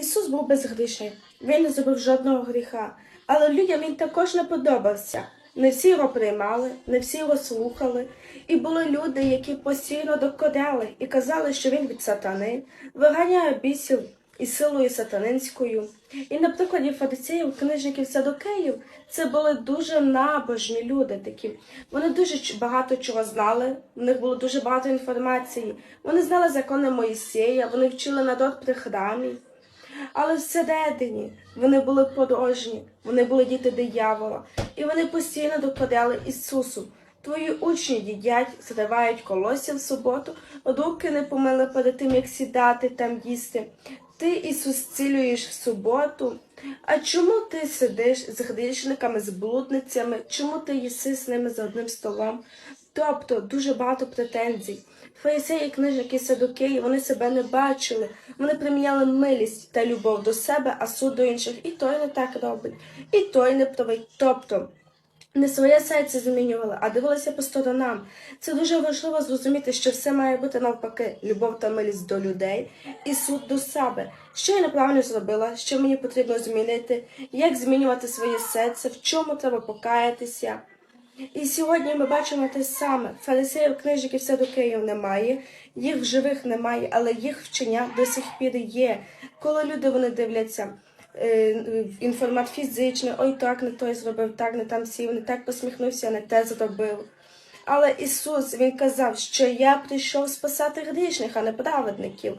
Ісус був безгрішний, він не зробив жодного гріха, але людям він також не подобався. Не всі його приймали, не всі його слухали, і були люди, які постійно докоряли і казали, що він від сатани, виганяє бісів і силою сатанинською. І на прикладі фарисеїв, книжників садокеїв, це були дуже набожні люди такі. Вони дуже багато чого знали, в них було дуже багато інформації. Вони знали закони Моїсея, вони вчили народ при храмі. Але всередині вони були порожні, вони були діти диявола, і вони постійно докладали Ісусу. Твої учні їдять, зривають колосся в суботу, руки не помили перед тим, як сідати там їсти. Ти, Ісус, цілюєш в суботу. А чому ти сидиш з грішниками, з блудницями? Чому ти їси з ними за одним столом? Тобто дуже багато претензій. Фарисеї, книжники, садокеї, вони себе не бачили, вони приміняли милість та любов до себе, а суд до інших. І той не так робить, і той не правий. Тобто не своє серце змінювали, а дивилися по сторонам. Це дуже важливо зрозуміти, що все має бути навпаки: любов та милість до людей і суд до себе. Що я неправильно зробила, що мені потрібно змінити, як змінювати своє серце, в чому треба покаятися. І сьогодні ми бачимо те саме. Фарисеїв, книжників, садокеїв немає, їх живих немає, але їх вчення до сих пір є. Коли люди вони дивляться інформат фізичний, ой, так не той зробив, так не там сів, не так посміхнувся, не те зробив. Але Ісус Він казав, що я прийшов спасати грішних, а не праведників.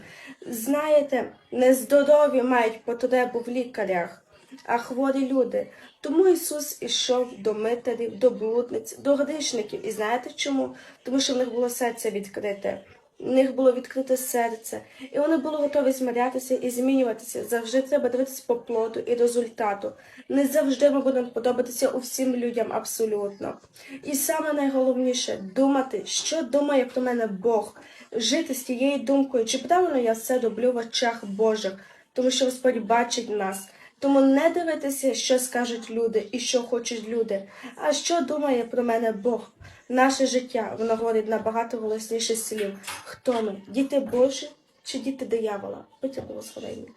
Знаєте, нездорові мають потребу в лікарях, а хворі люди. Тому Ісус ішов до митарів, до блудниць, до грішників. І знаєте чому? Тому що в них було серце відкрите. В них було відкрите серце, і вони були готові змирятися і змінюватися. Завжди треба дивитися по плоду і результату. Не завжди ми будемо подобатися усім людям абсолютно. І саме найголовніше думати, що думає про мене Бог, жити з тією думкою, чи правильно я все роблю в очах Божих, тому що Господь бачить нас. Тому не дивитися, що скажуть люди і що хочуть люди, а що думає про мене Бог. Наше життя воно говорить набагато голосніше слів. Хто ми? Діти Божі чи діти диявола? Будьте благословені.